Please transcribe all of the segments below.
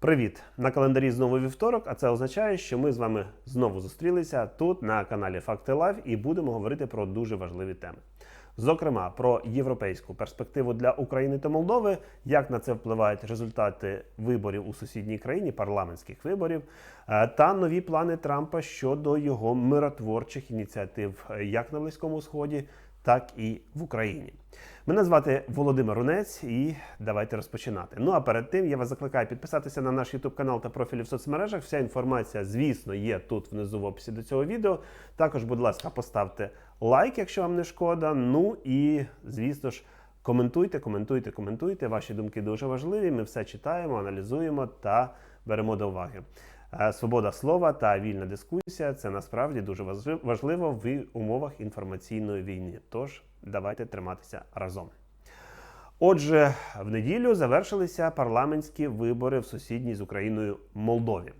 Привіт! На календарі знову вівторок, а це означає, що ми з вами знову зустрілися тут на каналі Факти Лайв і будемо говорити про дуже важливі теми. Зокрема, про європейську перспективу для України та Молдови, як на це впливають результати виборів у сусідній країні, парламентських виборів, е, та нові плани Трампа щодо його миротворчих ініціатив е, як на Близькому Сході, так і в Україні. Мене звати Володимир Рунець, і давайте розпочинати. Ну а перед тим я вас закликаю підписатися на наш YouTube канал та профілі в соцмережах. Вся інформація, звісно, є тут внизу в описі до цього відео. Також, будь ласка, поставте лайк, якщо вам не шкода. Ну і звісно ж. Коментуйте, коментуйте, коментуйте. Ваші думки дуже важливі. Ми все читаємо, аналізуємо та беремо до уваги. Е, Свобода слова та вільна дискусія це насправді дуже важли- важливо в умовах інформаційної війни. Тож давайте триматися разом. Отже, в неділю завершилися парламентські вибори в сусідній з Україною Молдові.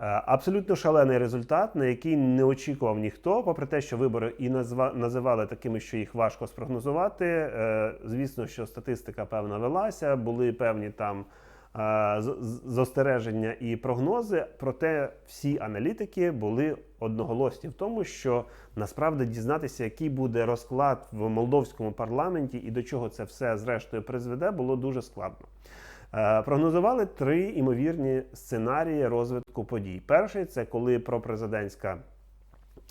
Е, Абсолютно шалений результат, на який не очікував ніхто, попри те, що вибори і називали такими, що їх важко спрогнозувати. Е, Звісно, що статистика певна велася, були певні там застереження і прогнози. Проте всі аналітики були одноголосні в тому, що насправді дізнатися, який буде розклад в молдовському парламенті і до чого це все зрештою призведе, було дуже складно. Е, Прогнозували три імовірні сценарії розвитку подій. Перший це коли пропрезидентська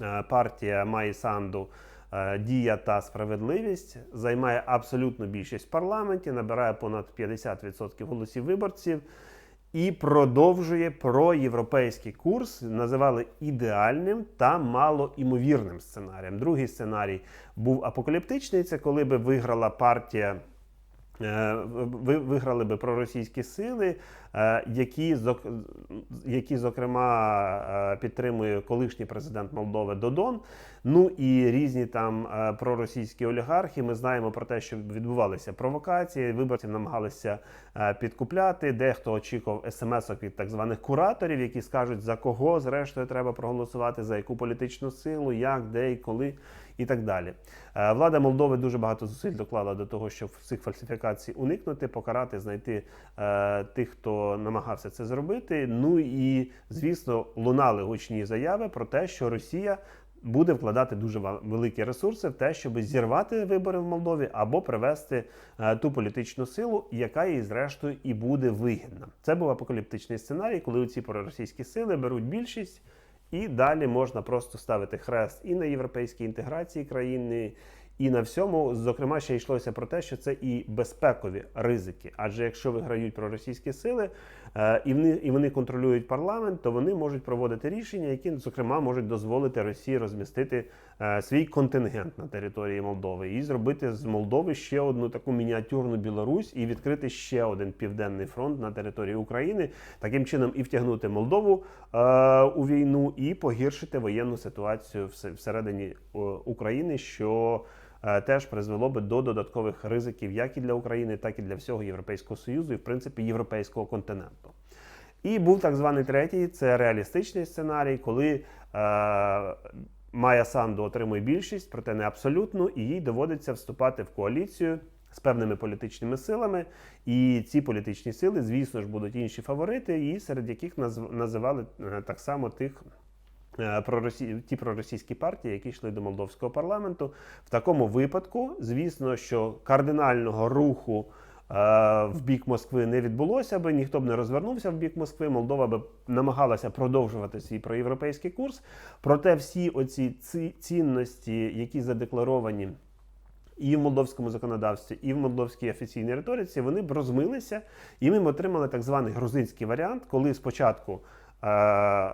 е, партія Майї Санду е, Дія та справедливість займає абсолютну більшість в парламенті, набирає понад 50% голосів виборців і продовжує проєвропейський курс. Називали ідеальним та малоімовірним сценарієм. Другий сценарій був апокаліптичний. Це коли би виграла партія. Е, ви- виграли би проросійські сили, е, які, які зокрема е, підтримує колишній президент Молдови Додон. Ну і різні там проросійські олігархи. Ми знаємо про те, що відбувалися провокації. Виборців намагалися підкупляти. Дехто очікував смс-ок від так званих кураторів, які скажуть за кого зрештою треба проголосувати, за яку політичну силу, як, де і коли і так далі. Е, Влада Молдови дуже багато зусиль доклала до того, щоб цих фальсифікацій уникнути, покарати, знайти е, тих, хто намагався це зробити. Ну і звісно, лунали гучні заяви про те, що Росія. Буде вкладати дуже великі ресурси в те, щоб зірвати вибори в Молдові або привести е, ту політичну силу, яка їй зрештою і буде вигідна. Це був апокаліптичний сценарій, коли ці проросійські сили беруть більшість і далі можна просто ставити хрест і на європейській інтеграції країни, і на всьому. Зокрема, ще йшлося про те, що це і безпекові ризики. Адже якщо виграють проросійські сили е, і вони, і вони контролюють парламент, то вони можуть проводити рішення, які, зокрема, можуть дозволити Росії розмістити е, свій контингент на території Молдови і зробити з Молдови ще одну таку мініатюрну Білорусь і відкрити ще один південний фронт на території України, таким чином і втягнути Молдову е, у війну, і погіршити воєнну ситуацію вс- всередині України, що теж призвело би до додаткових ризиків як і для України, так і для всього Європейського Союзу, і в принципі європейського континенту. І був так званий третій це реалістичний сценарій, коли е, Майя Санду отримує більшість, проте не абсолютну, і їй доводиться вступати в коаліцію з певними політичними силами. І ці політичні сили, звісно ж, будуть інші фаворити, і серед яких назв- називали е, так само тих. Е, Проросі... ті проросійські партії, які йшли до молдовського парламенту, в такому випадку, звісно, що кардинального руху е, в бік Москви не відбулося би, ніхто б не розвернувся в бік Москви. Молдова би намагалася продовжувати свій проєвропейський курс. Проте всі оці ці цінності, які задекларовані і в молдовському законодавстві, і в молдовській офіційній риториці, вони б розмилися, і ми б отримали так званий грузинський варіант, коли спочатку. Е-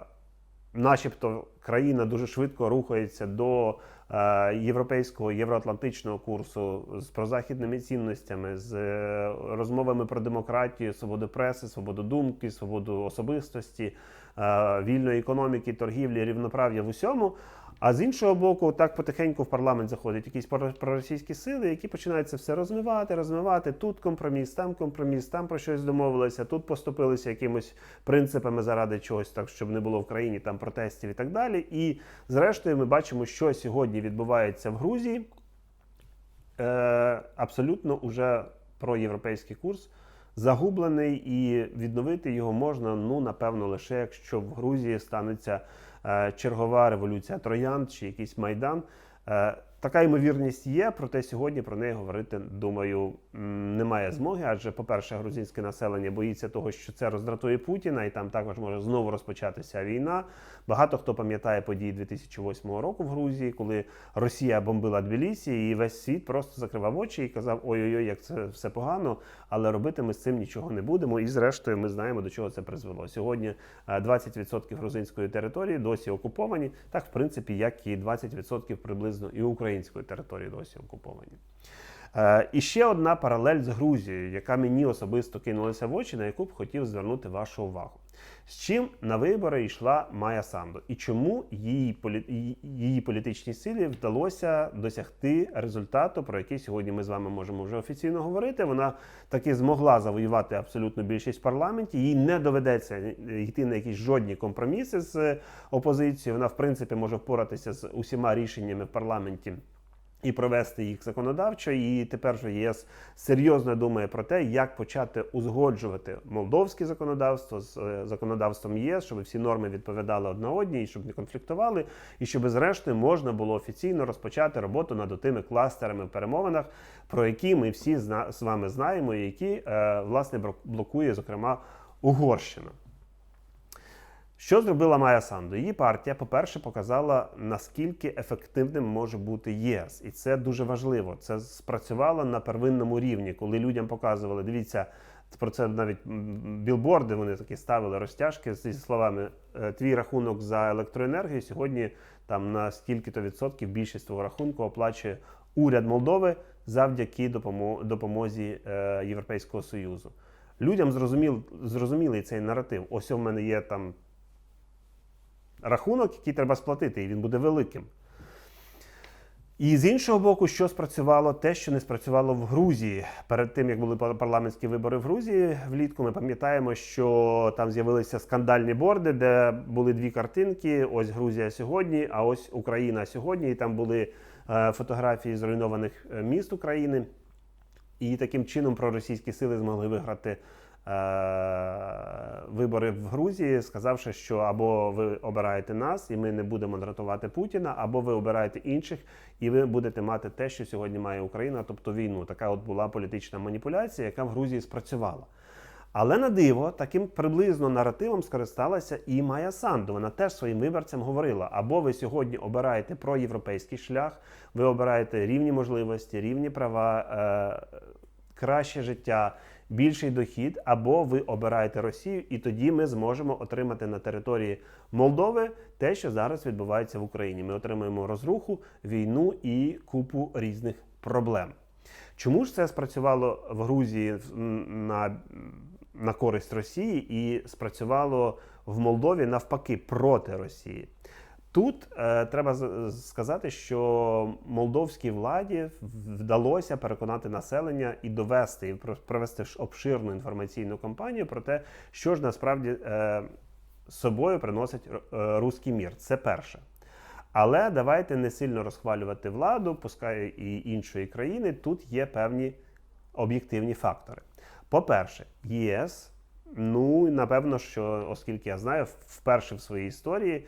начебто країна дуже швидко рухається до е, європейського євроатлантичного курсу з прозахідними цінностями, з е, розмовами про демократію, свободу преси, свободу думки, свободу особистості, е, вільної економіки, торгівлі, рівноправ'я в усьому. А з іншого боку, так потихеньку в парламент заходять якісь про- проросійські сили, які починають це все розмивати, розмивати. Тут компроміс, там компроміс, там про щось домовилися, тут поступилися якимось принципами заради чогось, так щоб не було в країні там протестів і так далі. І зрештою, ми бачимо, що сьогодні відбувається в Грузії. Е, абсолютно уже про європейський курс загублений, і відновити його можна, ну напевно, лише якщо в Грузії станеться чергова революція троян чи якийсь майдан. Е, Така ймовірність є, проте сьогодні про неї говорити, думаю, немає змоги. Адже, по-перше, грузинське населення боїться того, що це роздратує Путіна, і там також може знову розпочатися війна. Багато хто пам'ятає події 2008 року в Грузії, коли Росія бомбила Тбілісі, і весь світ просто закривав очі і казав: ой-ой-ой, як це все погано, але робити ми з цим нічого не будемо. І зрештою, ми знаємо, до чого це призвело. Сьогодні е, 20% грузинської території досі окуповані, так в принципі, як і 20% приблизно і української території досі окуповані. Е, І ще одна паралель з Грузією, яка мені особисто кинулася в очі, на яку б хотів звернути вашу увагу. З чим на вибори йшла Майя Санду, і чому її, полі... її- політичній силі вдалося досягти результату, про який сьогодні ми з вами можемо вже офіційно говорити. Вона таки змогла завоювати абсолютну більшість в парламенті. Їй не доведеться йти на якісь жодні компроміси з опозицією. Вона, в принципі, може впоратися з усіма рішеннями в парламенті і провести їх законодавчо. І тепер вже ЄС серйозно думає про те, як почати узгоджувати молдовське законодавство з е, законодавством ЄС, щоб всі норми відповідали одна одній, щоб не конфліктували, і щоб зрештою можна було офіційно розпочати роботу над тими кластерами в перемовинах, про які ми всі з вами знаємо, і які е, власне блокує, зокрема, Угорщина. Що зробила Майя Санду? Її партія, по-перше, показала, наскільки ефективним може бути ЄС. І це дуже важливо. Це спрацювало на первинному рівні, коли людям показували, дивіться, про це навіть білборди вони такі ставили розтяжки зі словами е, твій рахунок за електроенергію сьогодні там на стільки-то відсотків більшість твого рахунку оплачує уряд Молдови завдяки допомо- допомозі е, Європейського Союзу. Людям зрозуміл, зрозумілий цей наратив. Ось у мене є там рахунок, який треба сплатити, і він буде великим. І з іншого боку, що спрацювало, те, що не спрацювало в Грузії. Перед тим як були парламентські вибори в Грузії влітку, ми пам'ятаємо, що там з'явилися скандальні борди, де були дві картинки: ось Грузія сьогодні, а ось Україна сьогодні. І там були е, фотографії зруйнованих е, міст України. І таким чином проросійські сили змогли виграти вибори в Грузії, сказавши, що або ви обираєте нас, і ми не будемо дратувати Путіна, або ви обираєте інших, і ви будете мати те, що сьогодні має Україна, тобто війну. Така от була політична маніпуляція, яка в Грузії спрацювала. Але на диво, таким приблизно наративом скористалася і Майя Санду. Вона теж своїм виборцям говорила: або ви сьогодні обираєте проєвропейський шлях, ви обираєте рівні можливості, рівні права, е, краще життя, більший дохід, або ви обираєте Росію, і тоді ми зможемо отримати на території Молдови те, що зараз відбувається в Україні. Ми отримаємо розруху, війну і купу різних проблем. Чому ж це спрацювало в Грузії на, на користь Росії і спрацювало в Молдові навпаки проти Росії? Тут е, треба сказати, що молдовській владі вдалося переконати населення і довести і провести обширну інформаційну кампанію про те, що ж насправді е, собою приносить е, руський мір. Це перше. Але давайте не сильно розхвалювати владу, пускай і іншої країни. Тут є певні об'єктивні фактори. По-перше, ЄС, ну напевно, що оскільки я знаю, вперше в своїй історії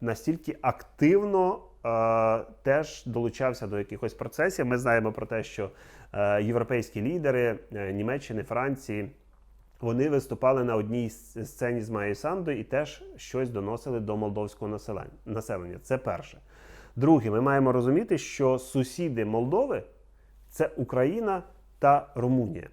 настільки активно е, теж долучався до якихось процесів. Ми знаємо про те, що е, європейські лідери е, Німеччини, Франції. Вони виступали на одній сцені з Майєю Сандою і теж щось доносили до молдовського населення. Це перше. Друге, ми маємо розуміти, що сусіди Молдови це Україна та Румунія.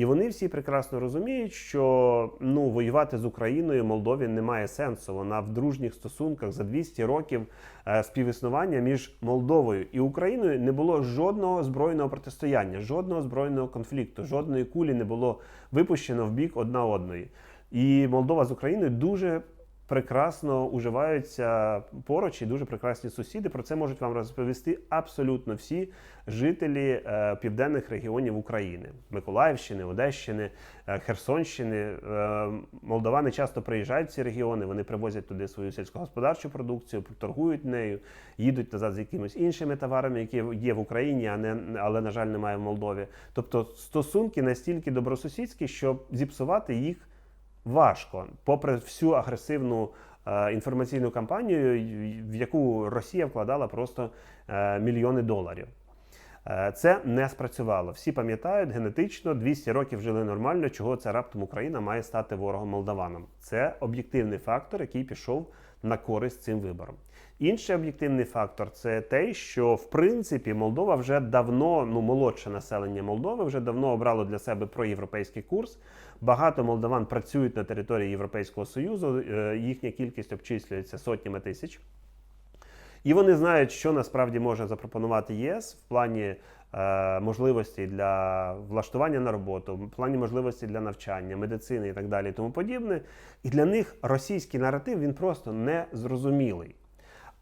І вони всі прекрасно розуміють, що ну воювати з Україною Молдові немає сенсу. Вона в дружніх стосунках за 200 років е, співіснування між Молдовою і Україною не було жодного збройного протистояння, жодного збройного конфлікту, жодної кулі не було випущено в бік одна одної. І Молдова з Україною дуже прекрасно уживаються поруч і дуже прекрасні сусіди. Про це можуть вам розповісти абсолютно всі жителі е, південних регіонів України: Миколаївщини, Одещини, е, Херсонщини. Е, молдавани часто приїжджають в ці регіони. Вони привозять туди свою сільськогосподарчу продукцію, торгують нею, їдуть назад з якимись іншими товарами, які є в Україні, а не але на жаль немає в Молдові. Тобто стосунки настільки добросусідські, що зіпсувати їх важко, попри всю агресивну е, інформаційну кампанію, в яку Росія вкладала просто е, мільйони доларів. Е, Це не спрацювало. Всі пам'ятають, генетично 200 років жили нормально, чого це раптом Україна має стати ворогом молдаванам. Це об'єктивний фактор, який пішов на користь цим виборам. Інший об'єктивний фактор це те, що в принципі Молдова вже давно, ну молодше населення Молдови вже давно обрало для себе проєвропейський курс. Багато молдаван працюють на території Європейського Союзу. е, Їхня кількість обчислюється сотнями тисяч. І вони знають, що насправді може запропонувати ЄС в плані е, можливостей для влаштування на роботу, в плані можливостей для навчання, медицини і так далі, і тому подібне. І для них російський наратив він просто не зрозумілий.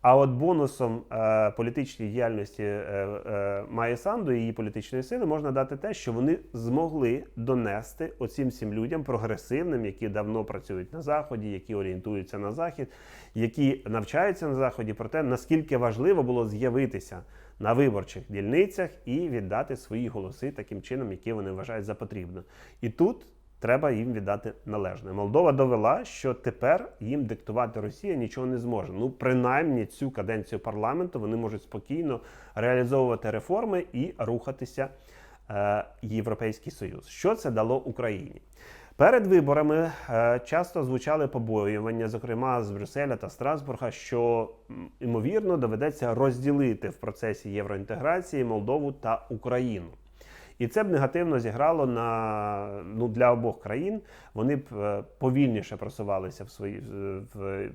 А от бонусом е, політичній діяльності е, е, Майї Санду і її політичної сили можна дати те, що вони змогли донести оцім всім людям прогресивним, які давно працюють на заході, які орієнтуються на захід, які навчаються на заході, про те, наскільки важливо було з'явитися на виборчих дільницях і віддати свої голоси таким чином, які вони вважають за потрібно. І тут треба їм віддати належне. Молдова довела, що тепер їм диктувати Росія нічого не зможе. Ну, принаймні, цю каденцію парламенту вони можуть спокійно реалізовувати реформи і рухатися е, Європейський Союз. Що це дало Україні? Перед виборами е, часто звучали побоювання, зокрема з Брюсселя та Страсбурга, що ймовірно доведеться розділити в процесі євроінтеграції Молдову та Україну. І це б негативно зіграло на ну для обох країн. Вони б е, повільніше просувалися в свої в, в,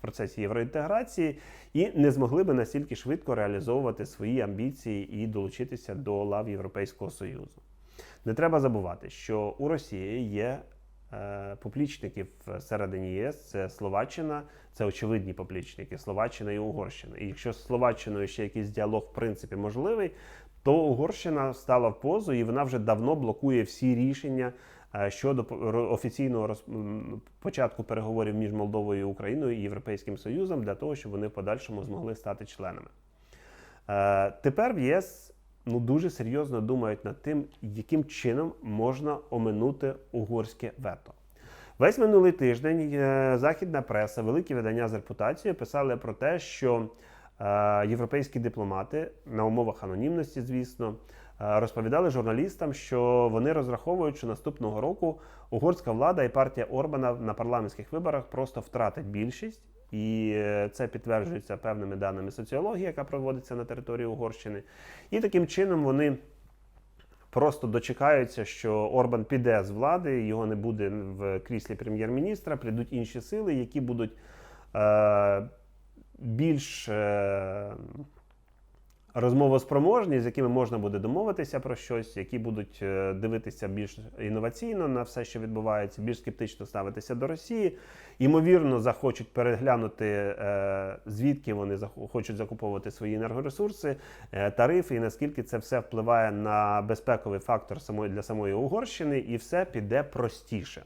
процесі євроінтеграції і не змогли би настільки швидко реалізовувати свої амбіції і долучитися до лав Європейського Союзу. Не треба забувати, що у Росії є е, поплічники всередині ЄС. Це Словаччина, це очевидні поплічники Словаччина і Угорщина. І якщо з Словаччиною ще якийсь діалог в принципі можливий, то Угорщина стала в позу і вона вже давно блокує всі рішення е, щодо офіційного початку переговорів між Молдовою і Україною і Європейським Союзом для того, щоб вони в подальшому змогли стати членами. Е, Тепер в ЄС ну, дуже серйозно думають над тим, яким чином можна оминути угорське вето. Весь минулий тиждень е, західна преса, великі видання з репутацією писали про те, що європейські дипломати на умовах анонімності, звісно, е, розповідали журналістам, що вони розраховують, що наступного року угорська влада і партія Орбана на парламентських виборах просто втратить більшість. І е, це підтверджується певними даними соціології, яка проводиться на території Угорщини. І таким чином вони просто дочекаються, що Орбан піде з влади, його не буде в кріслі прем'єр-міністра, прийдуть інші сили, які будуть е, більш е, розмовоспроможні, з якими можна буде домовитися про щось, які будуть е, дивитися більш інноваційно на все, що відбувається, більш скептично ставитися до Росії. Ймовірно, захочуть переглянути, е, звідки вони хочуть закуповувати свої енергоресурси, тарифи, і наскільки це все впливає на безпековий фактор для самої Угорщини, і все піде простіше.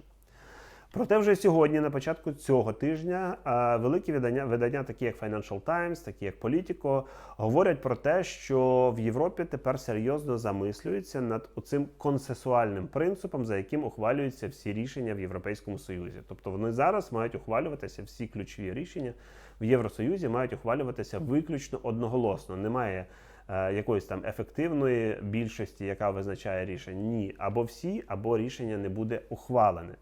Проте вже сьогодні, на початку цього тижня, е, великі видання, видання, такі як Financial Times, такі як Politico, говорять про те, що в Європі тепер серйозно замислюються над цим консесуальним принципом, за яким ухвалюються всі рішення в Європейському Союзі. Тобто вони зараз мають ухвалюватися всі ключові рішення в Євросоюзі, мають ухвалюватися виключно одноголосно. Немає е, якоїсь там ефективної більшості, яка визначає рішення. Ні, або всі, або рішення не буде ухвалене.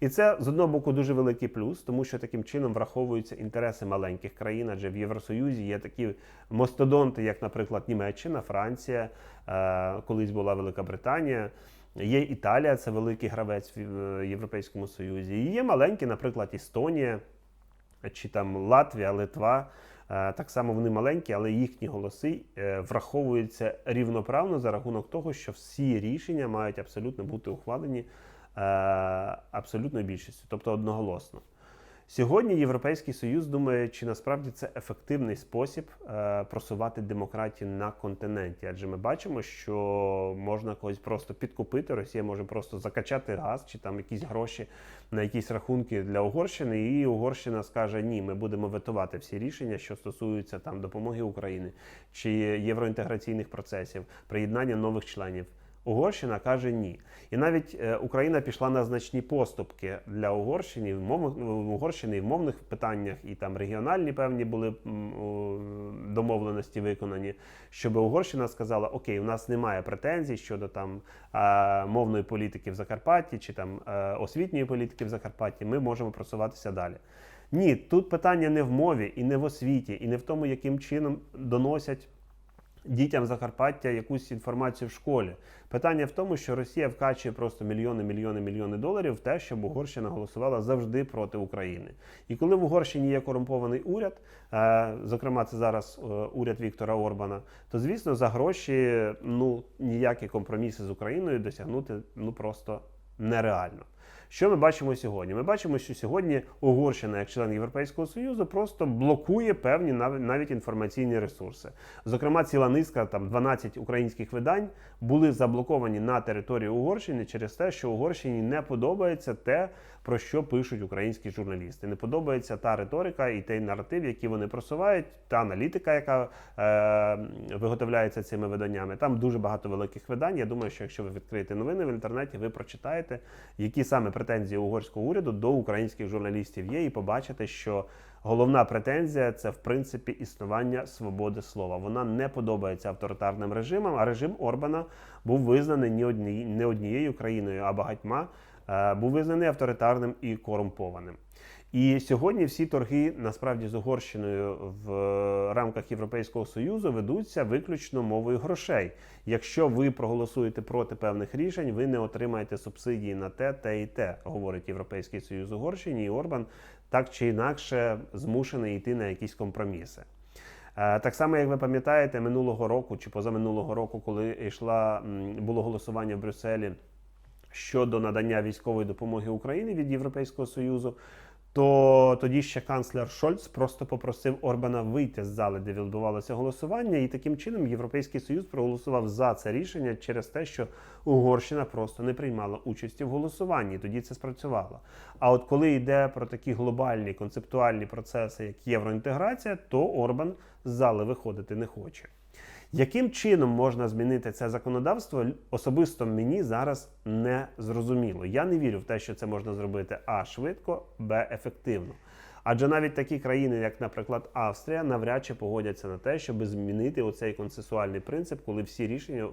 І це з одного боку дуже великий плюс, тому що таким чином враховуються інтереси маленьких країн, адже в Євросоюзі є такі мастодонти, як, наприклад, Німеччина, Франція, е, колись була Велика Британія. Є Італія, це великий гравець в е, Європейському Союзі. І є маленькі, наприклад, Естонія чи там Латвія, Литва. Е, Так само вони маленькі, але їхні голоси е, враховуються рівноправно за рахунок того, що всі рішення мають абсолютно бути ухвалені абсолютно абсолютною більшістю, тобто одноголосно. Сьогодні Європейський Союз думає, чи насправді це ефективний спосіб е, просувати демократію на континенті. Адже ми бачимо, що можна когось просто підкупити. Росія може просто закачати газ чи там якісь гроші на якісь рахунки для Угорщини, і Угорщина скаже: ні, ми будемо ветувати всі рішення, що стосуються там допомоги Україні чи євроінтеграційних процесів, приєднання нових членів. Угорщина каже ні. І навіть е, Україна пішла на значні поступки для Угорщини в. Угорщини і в мовних питаннях, і там регіональні певні були домовленості виконані, щоб Угорщина сказала: Окей, у нас немає претензій щодо там мовної політики в Закарпатті чи там е, освітньої політики в Закарпатті. Ми можемо просуватися далі. Ні, тут питання не в мові і не в освіті, і не в тому, яким чином доносять дітям Закарпаття якусь інформацію в школі. Питання в тому, що Росія вкачує просто мільйони, мільйони, мільйони доларів в те, щоб Угорщина голосувала завжди проти України. І коли в Угорщині є корумпований уряд, е, зокрема, це зараз е, уряд Віктора Орбана, то звісно за гроші ну ніякі компроміси з Україною досягнути ну просто нереально. Що ми бачимо сьогодні? Ми бачимо, що сьогодні Угорщина, як член Європейського Союзу, просто блокує певні навіть інформаційні ресурси. Зокрема, ціла низка там 12 українських видань були заблоковані на території Угорщини через те, що Угорщині не подобається те, про що пишуть українські журналісти. Не подобається та риторика і той наратив, який вони просувають, та аналітика, яка е, виготовляється цими виданнями. Там дуже багато великих видань. Я думаю, що якщо ви відкриєте новини в інтернеті, ви прочитаєте, які саме претензії угорського уряду до українських журналістів є, і побачите, що головна претензія це в принципі існування свободи слова. Вона не подобається авторитарним режимам. А режим Орбана був визнаний не одні- не однією країною, а багатьма е, був визнаний авторитарним і корумпованим. І сьогодні всі торги насправді з Угорщиною в рамках Європейського союзу ведуться виключно мовою грошей. Якщо ви проголосуєте проти певних рішень, ви не отримаєте субсидії на те, те і те, говорить Європейський Союз Угорщині, і Орбан так чи інакше змушений йти на якісь компроміси. Е, Так само, як ви пам'ятаєте, минулого року чи позаминулого року, коли йшла було голосування в Брюсселі щодо надання військової допомоги Україні від Європейського Союзу, то тоді ще канцлер Шольц просто попросив Орбана вийти з зали, де відбувалося голосування, і таким чином Європейський Союз проголосував за це рішення через те, що Угорщина просто не приймала участі в голосуванні. Тоді це спрацювало. А от коли йде про такі глобальні концептуальні процеси, як євроінтеграція, то Орбан з зали виходити не хоче. Яким чином можна змінити це законодавство, особисто мені зараз не зрозуміло. Я не вірю в те, що це можна зробити а швидко, б ефективно. Адже навіть такі країни, як, наприклад, Австрія, навряд чи погодяться на те, щоб змінити оцей консенсуальний принцип, коли всі рішення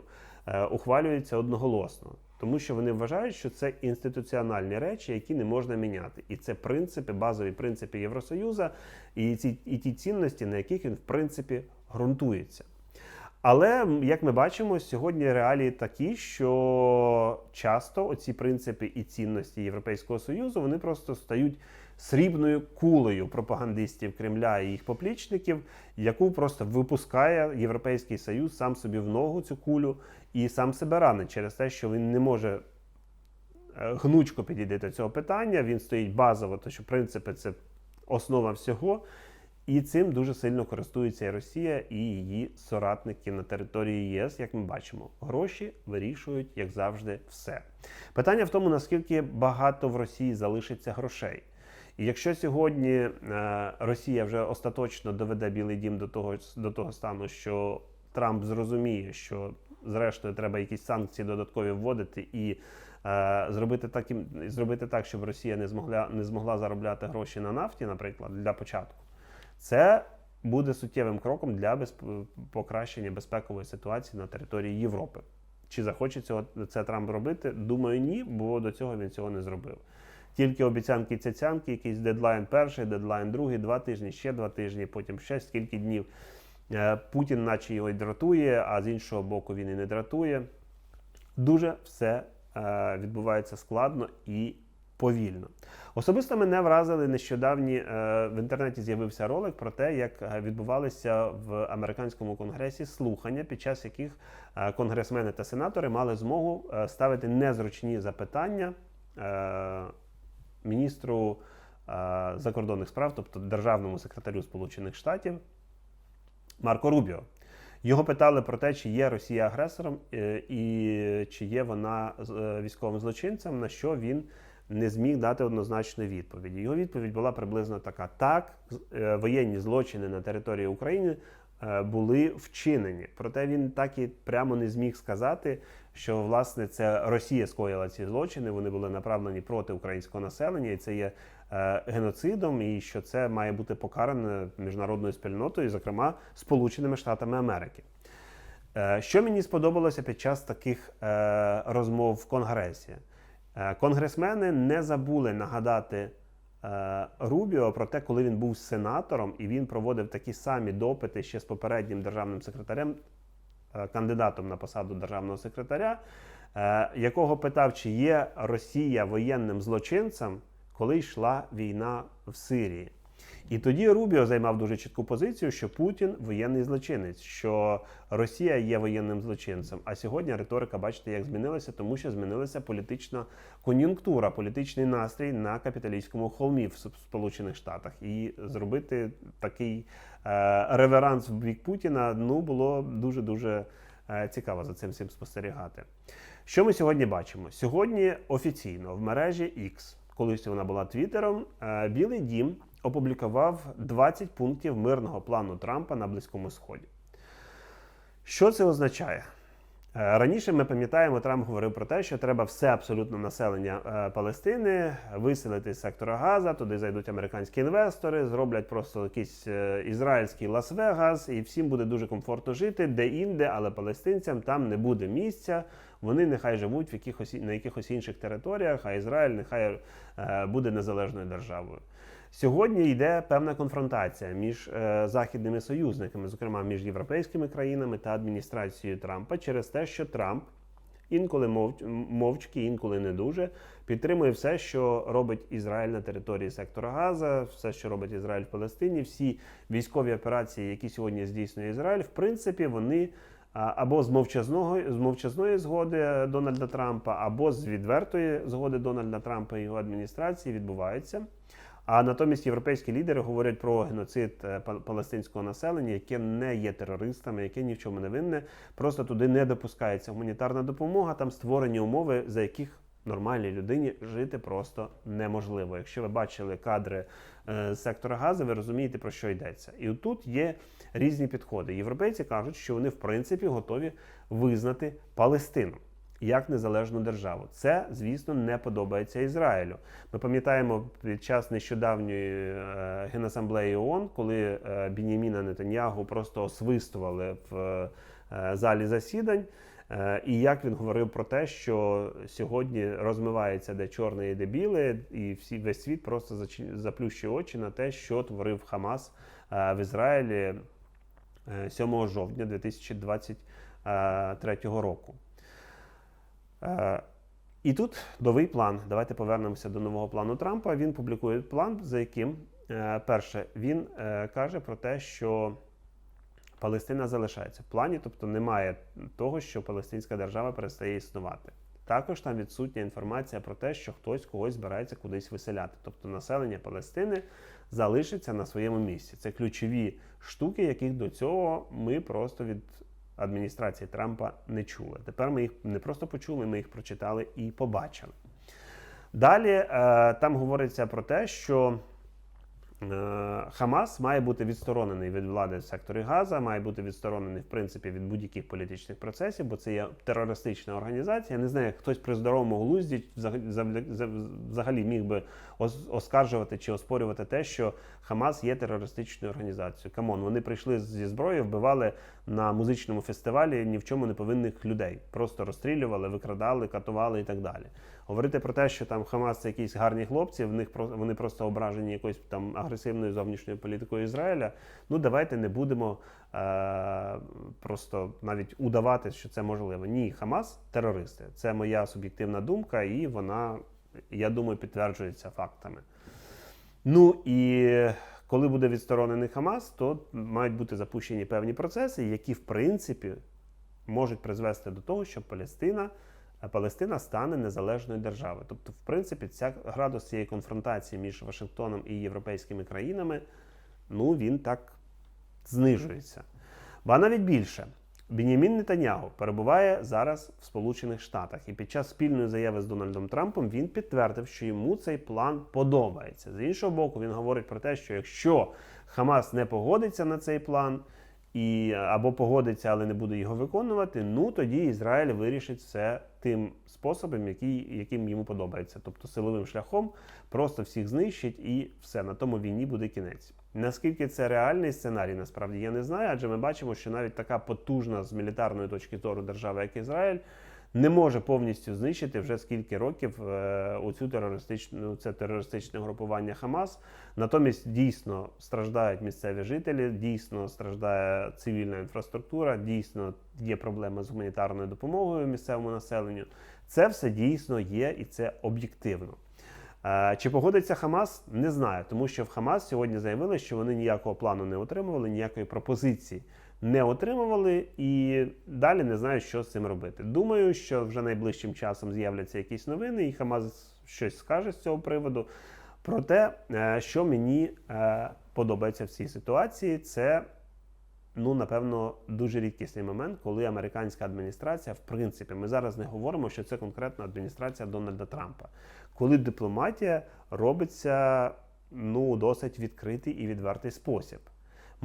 е, ухвалюються одноголосно. Тому що вони вважають, що це інституціональні речі, які не можна міняти. І це принципи, базові принципи Євросоюзу, і ці і ті цінності, на яких він в принципі ґрунтується. Але як ми бачимо, сьогодні реалії такі, що часто оці принципи і цінності Європейського союзу вони просто стають срібною кулею пропагандистів Кремля і їх поплічників, яку просто випускає Європейський Союз сам собі в ногу цю кулю і сам себе ранить через те, що він не може е, гнучко підійти до цього питання. Він стоїть базово, то що принципи це основа всього. І цим дуже сильно користується і Росія і її соратники на території ЄС, як ми бачимо. Гроші вирішують, як завжди, все. Питання в тому, наскільки багато в Росії залишиться грошей. І якщо сьогодні е, Росія вже остаточно доведе Білий Дім до того, до того стану, що Трамп зрозуміє, що зрештою треба якісь санкції додаткові вводити і е, зробити так, зробити так, щоб Росія не змогла, не змогла заробляти гроші на нафті, наприклад, для початку. Це буде суттєвим кроком для безп- покращення безпекової ситуації на території Європи. Чи захоче цього це Трамп робити? Думаю, ні, бо до цього він цього не зробив. Тільки обіцянки цяцянки, якийсь дедлайн перший, дедлайн другий, два тижні, ще два тижні, потім ще скільки днів. Е, Путін, наче його й дратує, а з іншого боку, він і не дратує. Дуже все е, відбувається складно і повільно. Особисто мене вразили нещодавні е, в інтернеті з'явився ролик про те, як е, відбувалися в американському конгресі слухання, під час яких е, конгресмени та сенатори мали змогу ставити незручні запитання міністру закордонних справ, тобто державному секретарю Сполучених Штатів Марко Рубіо. Його питали про те, чи є Росія агресором і чи є вона військовим злочинцем, на що він не зміг дати однозначної відповіді. Його відповідь була приблизно така: так, е, воєнні злочини на території України е, були вчинені. Проте він так і прямо не зміг сказати, що власне це Росія скоїла ці злочини. Вони були направлені проти українського населення, і це є е, геноцидом, і що це має бути покаране міжнародною спільнотою, зокрема Сполученими Штатами Америки. Що мені сподобалося під час таких розмов в Конгресі? Е, Конгресмени не забули нагадати е, Рубіо про те, коли він був сенатором, і він проводив такі самі допити ще з попереднім державним секретарем, е, кандидатом на посаду державного секретаря, якого питав, чи є Росія воєнним злочинцем, коли йшла війна в Сирії. І тоді Рубіо займав дуже чітку позицію, що Путін воєнний злочинець, що Росія є воєнним злочинцем. А сьогодні риторика, бачите, як змінилася, тому що змінилася політична кон'юнктура, політичний настрій на капіталістському холмі в Сполучених Штатах. І зробити такий е, реверанс в бік Путіна ну було дуже дуже е, цікаво за цим всім спостерігати. Що ми сьогодні бачимо? Сьогодні офіційно в мережі X, колись вона була Твіттером, е, Білий Дім опублікував 20 пунктів мирного плану Трампа на Близькому Сході. Що це означає? Е, Раніше ми пам'ятаємо, Трамп говорив про те, що треба все абсолютно населення е, Палестини виселити з сектора Газа, туди зайдуть американські інвестори, зроблять просто якийсь е, ізраїльський Лас-Вегас, і всім буде дуже комфортно жити де-інде, але палестинцям там не буде місця. Вони нехай живуть в якихось на якихось інших територіях, а Ізраїль нехай буде незалежною державою. Сьогодні йде певна конфронтація між е, західними союзниками, зокрема між європейськими країнами та адміністрацією Трампа, через те, що Трамп інколи мовч, мовчки, інколи не дуже підтримує все, що робить Ізраїль на території сектора Газа, все, що робить Ізраїль в Палестині, всі військові операції, які сьогодні здійснює Ізраїль, в принципі, вони. Або з мовчазного з мовчазної згоди Дональда Трампа, або з відвертої згоди Дональда Трампа і його адміністрації відбуваються. А натомість європейські лідери говорять про геноцид е, палестинського населення, яке не є терористами, яке ні в чому не винне. Просто туди не допускається гуманітарна допомога. Там створені умови, за яких нормальній людині жити просто неможливо. Якщо ви бачили кадри е, з сектора Гази, ви розумієте про що йдеться. І тут є різні підходи. Європейці кажуть, що вони в принципі готові визнати Палестину як незалежну державу. Це, звісно, не подобається Ізраїлю. Ми пам'ятаємо під час нещодавньої е, генасамблеї ООН, коли е, Бініміна Нетаньягу просто освистували в е, залі засідань. І як він говорив про те, що сьогодні розмивається де чорне і де біле, і всі весь світ просто заплющує очі на те, що творив Хамас в Ізраїлі е, 7 жовтня 2023 року. Е, І тут новий план. Давайте повернемося до нового плану Трампа. Він публікує план, за яким, е, перше, він е, каже про те, що Палестина залишається в плані, тобто немає того, що Палестинська держава перестає існувати. Також там відсутня інформація про те, що хтось когось збирається кудись виселяти. Тобто населення Палестини залишиться на своєму місці. Це ключові штуки, яких до цього ми просто від адміністрації Трампа не чули. Тепер ми їх не просто почули, ми їх прочитали і побачили. Далі е, там говориться про те, що Хамас має бути відсторонений від влади в Газа, має бути відсторонений в принципі від будь-яких політичних процесів, бо це є терористична організація. Я не знаю, хтось при здоровому глузді взагалі міг би оскаржувати чи оспорювати те, що Хамас є терористичною організацією. Камон, вони прийшли зі зброєю, вбивали на музичному фестивалі ні в чому не повинних людей. Просто розстрілювали, викрадали, катували і так далі. Говорити про те, що там Хамас це якісь гарні хлопці, в них вони просто ображені якоюсь там агресивною зовнішньою політикою Ізраїля. Ну давайте не будемо е- просто навіть удавати, що це можливо. Ні, Хамас терористи. Це моя суб'єктивна думка, і вона, я думаю, підтверджується фактами. Ну і коли буде відсторонений Хамас, то мають бути запущені певні процеси, які в принципі можуть призвести до того, що Палестина Палестина стане незалежною державою. Тобто, в принципі, ця градус цієї конфронтації між Вашингтоном і європейськими країнами, ну він так знижується. Ба навіть більше. Бенімін Нетанягу перебуває зараз в Сполучених Штатах, і під час спільної заяви з Дональдом Трампом він підтвердив, що йому цей план подобається. З іншого боку, він говорить про те, що якщо Хамас не погодиться на цей план, і або погодиться, але не буде його виконувати, ну тоді Ізраїль вирішить все тим способом, який, яким йому подобається, тобто силовим шляхом, просто всіх знищить і все на тому війні буде кінець. Наскільки це реальний сценарій, насправді я не знаю, адже ми бачимо, що навіть така потужна з мілітарної точки зору держава, як Ізраїль, не може повністю знищити вже скільки років е, оцю терористичну це терористичне групування Хамас. Натомість дійсно страждають місцеві жителі, дійсно страждає цивільна інфраструктура, дійсно є проблеми з гуманітарною допомогою місцевому населенню. Це все дійсно є і це об'єктивно. Е, Чи погодиться Хамас? Не знаю, тому що в Хамас сьогодні заявили, що вони ніякого плану не отримували, ніякої пропозиції не отримували і далі не знаю, що з цим робити. Думаю, що вже найближчим часом з'являться якісь новини, і Хамас щось скаже з цього приводу. Проте, е, що мені е, подобається в цій ситуації, це. Ну, напевно, дуже рідкісний момент, коли американська адміністрація, в принципі, ми зараз не говоримо, що це конкретна адміністрація Дональда Трампа, коли дипломатія робиться ну, досить відкритий і відвертий спосіб.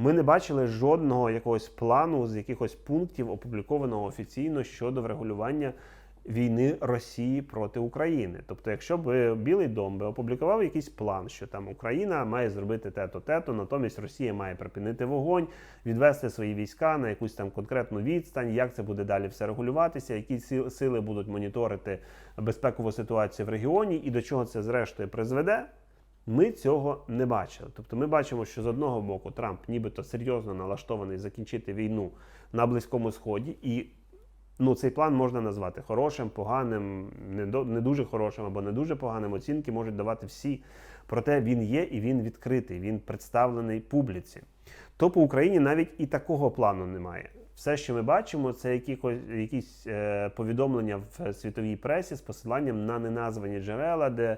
Ми не бачили жодного якогось плану з якихось пунктів, опублікованого офіційно щодо врегулювання війни Росії проти України. Тобто, якщо б Білий Дом би опублікував якийсь план, що там Україна має зробити те-то, те-то, натомість Росія має припинити вогонь, відвести свої війська на якусь там конкретну відстань, як це буде далі все регулюватися, які сили будуть моніторити безпекову ситуацію в регіоні і до чого це зрештою призведе. Ми цього не бачили. Тобто ми бачимо, що з одного боку Трамп нібито серйозно налаштований закінчити війну на Близькому Сході, і ну, цей план можна назвати хорошим, поганим, не, до, не дуже хорошим або не дуже поганим. Оцінки можуть давати всі. Проте він є і він відкритий, він представлений публіці. То по Україні навіть і такого плану немає. Все, що ми бачимо, це якісь, е, повідомлення в світовій пресі з посиланням на неназвані джерела, де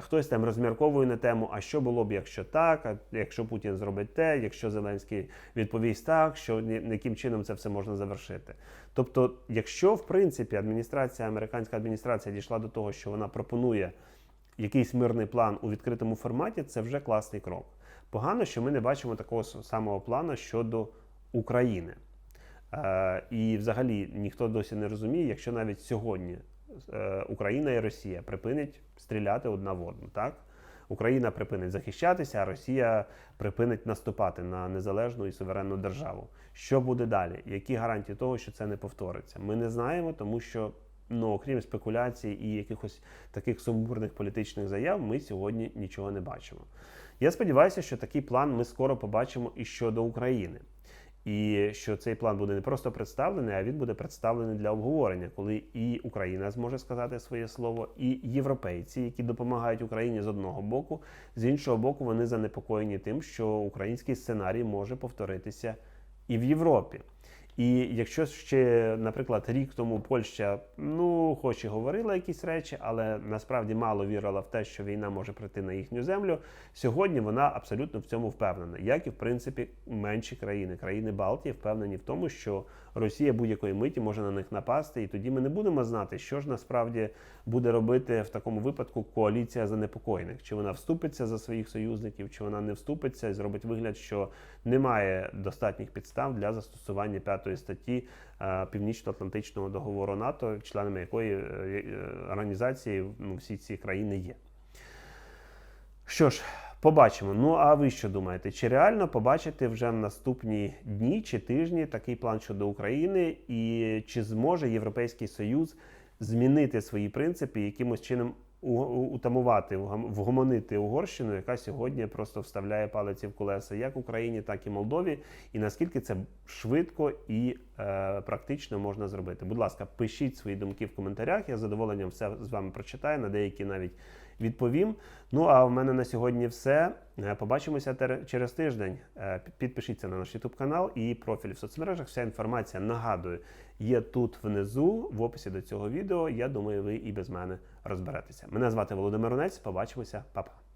хтось там розмірковує на тему, а що було б, якщо так, а якщо Путін зробить те, якщо Зеленський відповість так, що яким чином це все можна завершити. Тобто, якщо в принципі адміністрація, американська адміністрація дійшла до того, що вона пропонує якийсь мирний план у відкритому форматі, це вже класний крок. Погано, що ми не бачимо такого самого плану щодо України. Е, і взагалі ніхто досі не розуміє, якщо навіть сьогодні Е, Україна і Росія припинять стріляти одна в одну. Так? Україна припинить захищатися, а Росія припинить наступати на незалежну і суверенну державу. Що буде далі? Які гарантії того, що це не повториться? Ми не знаємо, тому що ну, окрім спекуляцій і якихось таких сумбурних політичних заяв, ми сьогодні нічого не бачимо. Я сподіваюся, що такий план ми скоро побачимо і щодо України. І що цей план буде не просто представлений, а він буде представлений для обговорення, коли і Україна зможе сказати своє слово, і європейці, які допомагають Україні з одного боку, з іншого боку, вони занепокоєні тим, що український сценарій може повторитися і в Європі. І якщо ще, наприклад, рік тому Польща, ну, хоч і говорила якісь речі, але насправді мало вірила в те, що війна може прийти на їхню землю, сьогодні вона абсолютно в цьому впевнена, як і в принципі менші країни, країни Балтії, впевнені в тому, що Росія будь-якої миті може на них напасти, і тоді ми не будемо знати, що ж насправді буде робити в такому випадку коаліція занепокоєних, чи вона вступиться за своїх союзників, чи вона не вступиться і зробить вигляд, що немає достатніх підстав для застосування п'ятої статті е, Північно-Атлантичного договору НАТО, членами якої е, е, організації ну, всі ці країни є. Що ж, побачимо. Ну, а ви що думаєте? Чи реально побачити вже в наступні дні чи тижні такий план щодо України, і чи зможе Європейський Союз змінити свої принципи якимось чином утамувати, вгомонити Угорщину, яка сьогодні просто вставляє палиці в колеса як Україні, так і Молдові, і наскільки це швидко і е, практично можна зробити. Будь ласка, пишіть свої думки в коментарях. Я з задоволенням все з вами прочитаю, на деякі навіть відповім. Ну а в мене на сьогодні все. Е, Побачимося через тиждень. Е, Підпишіться на наш YouTube канал і профіль в соцмережах. Вся інформація нагадую є тут внизу, в описі до цього відео. Я думаю, ви і без мене розберетеся. Мене звати Володимир Онець. Побачимося, Па-па.